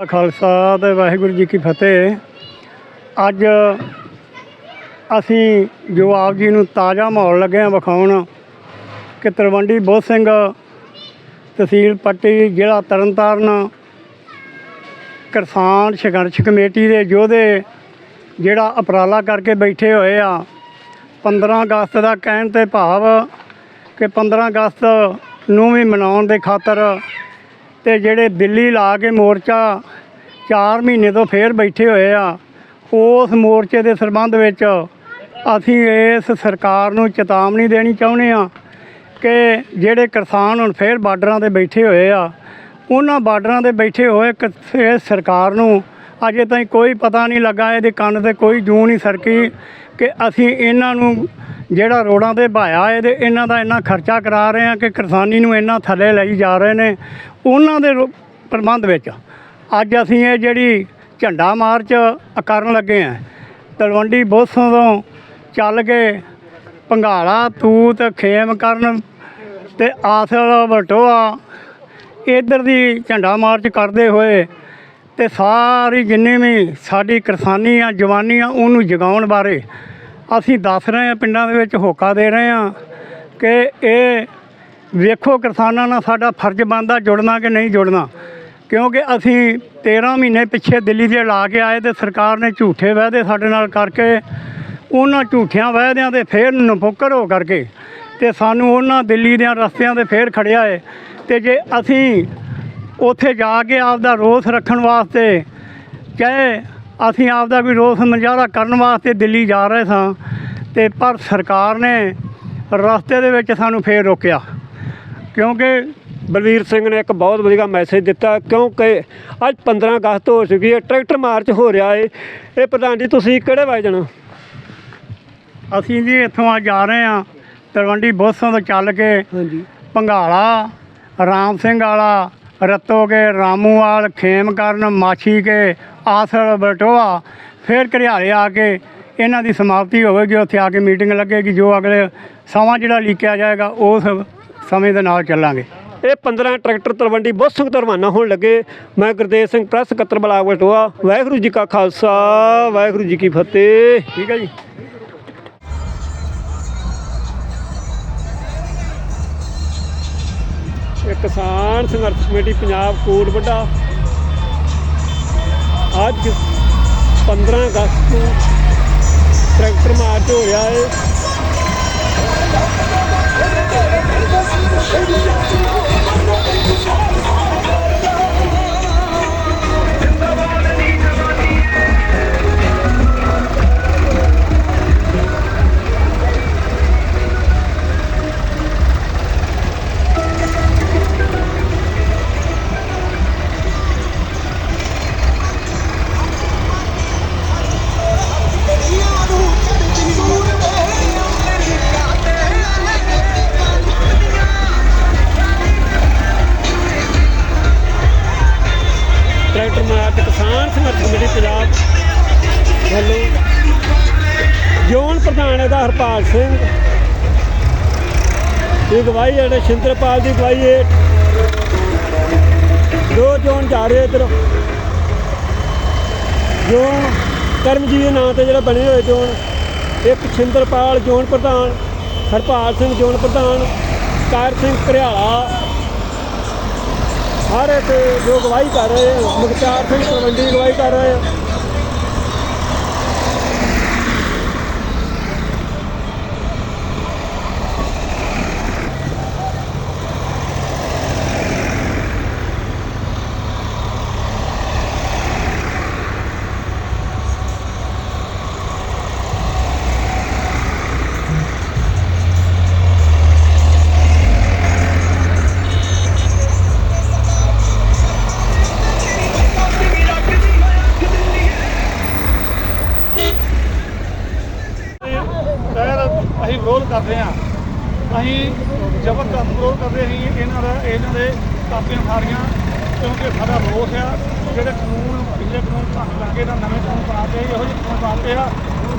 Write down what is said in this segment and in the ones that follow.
ਖਾਲਸਾ ਤੇ ਵਾਹਿਗੁਰੂ ਜੀ ਕੀ ਫਤਿਹ। ਅੱਜ ਅਸੀਂ ਜੋ ਆਪ ਜੀ ਨੂੰ ਤਾਜ਼ਾ ਮਾਹੌਲ ਲੱਗੇ ਹਾਂ ਵਿਖਾਉਣ, ਕਿ ਤਲਵੰਡੀ ਬੋਧ ਸਿੰਘ ਤਹਿਸੀਲ ਪੱਟੀ ਜ਼ਿਲ੍ਹਾ ਤਰਨਤਾਰਨ ਕਿਸਾਨ ਸੰਘਰਸ਼ ਕਮੇਟੀ ਦੇ ਯੋਧੇ ਜਿਹੜਾ ਉਪਰਾਲਾ ਕਰਕੇ ਬੈਠੇ ਹੋਏ ਆ 15 ਅਗਸਤ ਦਾ ਕਹਿਣ ਤੇ ਭਾਵ ਕਿ 15 ਅਗਸਤ ਨੂੰ ਵੀ ਮਨਾਉਣ ਦੇ ਖਾਤਰ ਤੇ ਜਿਹੜੇ ਦਿੱਲੀ ਲਾ ਕੇ ਮੋਰਚਾ 4 ਮਹੀਨੇ ਤੋਂ ਫੇਰ ਬੈਠੇ ਹੋਏ ਆ, ਉਸ ਮੋਰਚੇ ਦੇ ਸੰਬੰਧ ਵਿੱਚ ਅਸੀਂ ਇਸ ਸਰਕਾਰ ਨੂੰ ਚੇਤਾਵਨੀ ਦੇਣੀ ਚਾਹੁੰਦੇ ਆ ਕਿ ਜਿਹੜੇ ਕਿਸਾਨ ਹੁਣ ਫੇਰ ਬਾਰਡਰਾਂ ਤੇ ਬੈਠੇ ਹੋਏ ਆ, ਉਹਨਾਂ ਬਾਰਡਰਾਂ ਤੇ ਬੈਠੇ ਹੋਏ ਕਿਸ- ਇਸ ਸਰਕਾਰ ਨੂੰ ਅਜੇ ਤਾਈਂ ਕੋਈ ਪਤਾ ਨਹੀਂ ਲੱਗਾ, ਇਹਦੇ ਕੰਨ ਤੇ ਕੋਈ ਜੂੰ ਨਹੀਂ ਸਰਕੀ ਕਿ ਅਸੀਂ ਇਹਨਾਂ ਨੂੰ ਜਿਹੜਾ ਰੋਡਾਂ ਤੇ ਭਾਇਆ ਇਹਦੇ, ਇਹਨਾਂ ਦਾ ਇੰਨਾ ਖਰਚਾ ਕਰਾ ਰਹੇ ਆ ਕਿ ਕਿਸਾਨੀ ਨੂੰ ਇੰਨਾ ਥੱਲੇ ਲਈ ਜਾ ਰਹੇ ਨੇ ਉਹਨਾਂ ਦੇ ਪ੍ਰਬੰਧ ਵਿੱਚ। ਅੱਜ ਅਸੀਂ ਇਹ ਜਿਹੜੀ ਝੰਡਾ ਮਾਰਚ ਕਰਨ ਲੱਗੇ ਆ ਤਲਵੰਡੀ ਬੋਸੋਂ ਤੋਂ ਚੱਲ ਕੇ ਪੰਘਾਲਾ, ਤੂਤ, ਖੇਮ ਕਰਨ ਤੇ ਆਸਲ ਬਟੋਆ ਇਧਰ ਦੀ ਝੰਡਾ ਮਾਰਚ ਕਰਦੇ ਹੋਏ ਤੇ ਸਾਰੀ ਜਿੰਨੀ ਵੀ ਸਾਡੀ ਕਿਸਾਨੀ ਆ ਜਵਾਨੀ ਆ ਉਹਨੂੰ ਜਗਾਉਣ ਬਾਰੇ ਅਸੀਂ ਦੱਸ ਰਹੇ ਹਾਂ, ਪਿੰਡਾਂ ਦੇ ਵਿੱਚ ਹੋਕਾ ਦੇ ਰਹੇ ਹਾਂ ਕਿ ਇਹ ਵੇਖੋ ਕਿਸਾਨਾਂ ਨਾਲ ਸਾਡਾ ਫਰਜ਼ ਬਣਦਾ ਜੁੜਨਾ ਕਿ ਨਹੀਂ ਜੁੜਨਾ। ਕਿਉਂਕਿ ਅਸੀਂ 13 ਮਹੀਨੇ ਪਿੱਛੇ ਦਿੱਲੀ ਦੇ ਲਾ ਕੇ ਆਏ ਤੇ ਸਰਕਾਰ ਨੇ ਝੂਠੇ ਵਾਅਦੇ ਸਾਡੇ ਨਾਲ ਕਰਕੇ ਉਹਨਾਂ ਝੂਠਿਆਂ ਵਾਅਦਿਆਂ 'ਤੇ ਫੇਰ ਨਫੁੱਕਰ ਹੋ ਕਰਕੇ ਤੇ ਸਾਨੂੰ ਉਹਨਾਂ ਦਿੱਲੀ ਦੇ ਰਸਤਿਆਂ ਤੇ ਫੇਰ ਖੜਿਆ ਏ। ਤੇ ਜੇ ਅਸੀਂ ਉੱਥੇ ਜਾ ਕੇ ਆਪ ਦਾ ਰੋਸ ਰੱਖਣ ਵਾਸਤੇ ਚਾਹੇ ਅਸੀਂ ਆਪ ਦਾ ਵੀ ਰੋਸ ਮੁਜ਼ਾਹਰਾ ਕਰਨ ਵਾਸਤੇ ਦਿੱਲੀ ਜਾ ਰਹੇ ਸਾਂ ਤੇ ਪਰ ਸਰਕਾਰ ਨੇ ਰਸਤੇ ਦੇ ਵਿੱਚ ਸਾਨੂੰ ਫੇਰ ਰੋਕਿਆ। ਕਿਉਂਕਿ ਬਲਵੀਰ ਸਿੰਘ ਨੇ ਇੱਕ ਬਹੁਤ ਵਧੀਆ ਮੈਸੇਜ ਦਿੱਤਾ ਕਿਉਂਕਿ ਅੱਜ 15 ਅਗਸਤ ਹੋ ਚੁੱਕੀ ਹੈ ਟਰੈਕਟਰ ਮਾਰਚ ਹੋ ਰਿਹਾ ਹੈ ਇਹ ਪ੍ਰਧਾਨ ਜੀ ਤੁਸੀਂ ਕਿਹੜੇ ਵਜਣ ਅਸੀਂ ਜੀ ਇੱਥੋਂ ਅੱਜ ਜਾ ਰਹੇ ਹਾਂ ਤਲਵੰਡੀ ਬੋਸਾਂ ਤੋਂ ਚੱਲ ਕੇ ਹਾਂਜੀ। ਪੰਘਾਲਾ ਰਾਮ ਸਿੰਘ ਵਾਲਾ ਰਤੋ ਕੇ ਰਾਮੂਵਾਲ ਖੇਮਕਰਨ ਮਾਛੀ ਕੇ ਆਸਰ ਬਟੋਆ ਫਿਰ ਘਰਿਆਲੇ ਆ ਕੇ ਇਹਨਾਂ ਦੀ ਸਮਾਪਤੀ ਹੋਵੇਗੀ। ਉੱਥੇ ਆ ਕੇ ਮੀਟਿੰਗ ਲੱਗੇਗੀ। ਜੋ ਅਗਲੇ ਸਮਾਂ ਜਿਹੜਾ ਲਿਖਿਆ ਜਾਏਗਾ ਉਸ ਸਮੇਂ ਦੇ ਨਾਲ ਚੱਲਾਂਗੇ। ਇਹ 15 ਟਰੈਕਟਰ ਤਲਵੰਡੀ ਬਹੁਤ ਸੰਗਤ ਰਵਾਨਾ ਹੋਣ ਲੱਗੇ। ਮੈਂ ਗੁਰਦੇਵ ਸਿੰਘ ਪ੍ਰੈਸ ਸਕੱਤਰ ਬਲਾਕ ਵਟੋਆ ਵਾਹਿਗੁਰੂ ਜੀ ਕਾ ਖਾਲਸਾ ਵਾਹਿਗੁਰੂ ਜੀ ਕੀ ਫਤਿਹ। ਠੀਕ ਹੈ ਜੀ। ਕਿਸਾਨ ਸੰਘਰਸ਼ ਕਮੇਟੀ ਪੰਜਾਬ ਕੋਟ ਵੱਡਾ। ਅੱਜ 15 ਅਗਸਤ ਨੂੰ ਟਰੈਕਟਰ ਮਾਰਚ ਹੋ ਰਿਹਾ ਹੈ ਕਿਸਾਨ ਪੰਜਾਬ ਵੱਲੋਂ ਜੋਨ ਪ੍ਰਧਾਨ ਇਹਦਾ ਹਰਪਾਲ ਸਿੰਘ। ਦੀ ਅਗਵਾਈ ਹੈ ਜਿਹੜੇ ਸ਼ਿੰਦਰਪਾਲ ਦੀ ਅਗਵਾਈ ਹੈ। ਦੋ ਜੋਨ ਜਾ ਰਹੇ ਇੱਧਰ। ਜੋਨ ਕਰਮਜੀਤ ਦੇ ਨਾਂ ਤੇ ਜਿਹੜਾ ਬਣੇ ਹੋਏ ਜੋਨ। ਇੱਕ ਸ਼ਿੰਦਰਪਾਲ ਜੋਨ ਪ੍ਰਧਾਨ, ਹਰਪਾਲ ਸਿੰਘ ਜੋਨ ਪ੍ਰਧਾਨ ਕਾਰ ਸਿੰਘ ਘਰਿਆਲਾ। ਹਰ ਇੱਕ ਜੋ ਅਗਵਾਈ ਕਰ ਰਹੇ ਆ ਮੁਖਤਾਰ ਸਿੰਘ ਤਲਵੰਡੀ ਅਗਵਾਈ ਕਰ ਰਹੇ ਅਸੀਂ ਵਿਰੋਧ ਕਰਦੇ ਹਾਂ। ਅਸੀਂ ਜ਼ਬਰਦਸਤ ਵਿਰੋਧ ਕਰਦੇ ਅਸੀਂ ਇਹਨਾਂ ਦਾ ਇਹਨਾਂ ਦੇ ਕਾਪੀਆਂ ਸਾਰੀਆਂ ਕਿਉਂਕਿ ਸਾਡਾ ਰੋਸ ਆ, ਜਿਹੜੇ ਕਾਨੂੰਨ, ਪਿਛਲੇ ਕਾਨੂੰਨ ਘੱਟ ਲੱਗੇ ਤਾਂ ਨਵੇਂ ਕਾਨੂੰਨ ਬਣਾਤੇ ਇਹੋ ਜਿਹੇ ਕਾਨੂੰਨ ਬਣਾਤੇ ਆ,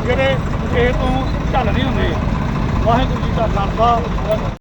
ਜਿਹੜੇ ਇਹ ਤੋਂ ਝੱਲ ਨਹੀਂ ਹੁੰਦੇ। ਵਾਹਿਗੁਰੂ ਜੀ ਦਾ ਖਾਲਸਾ।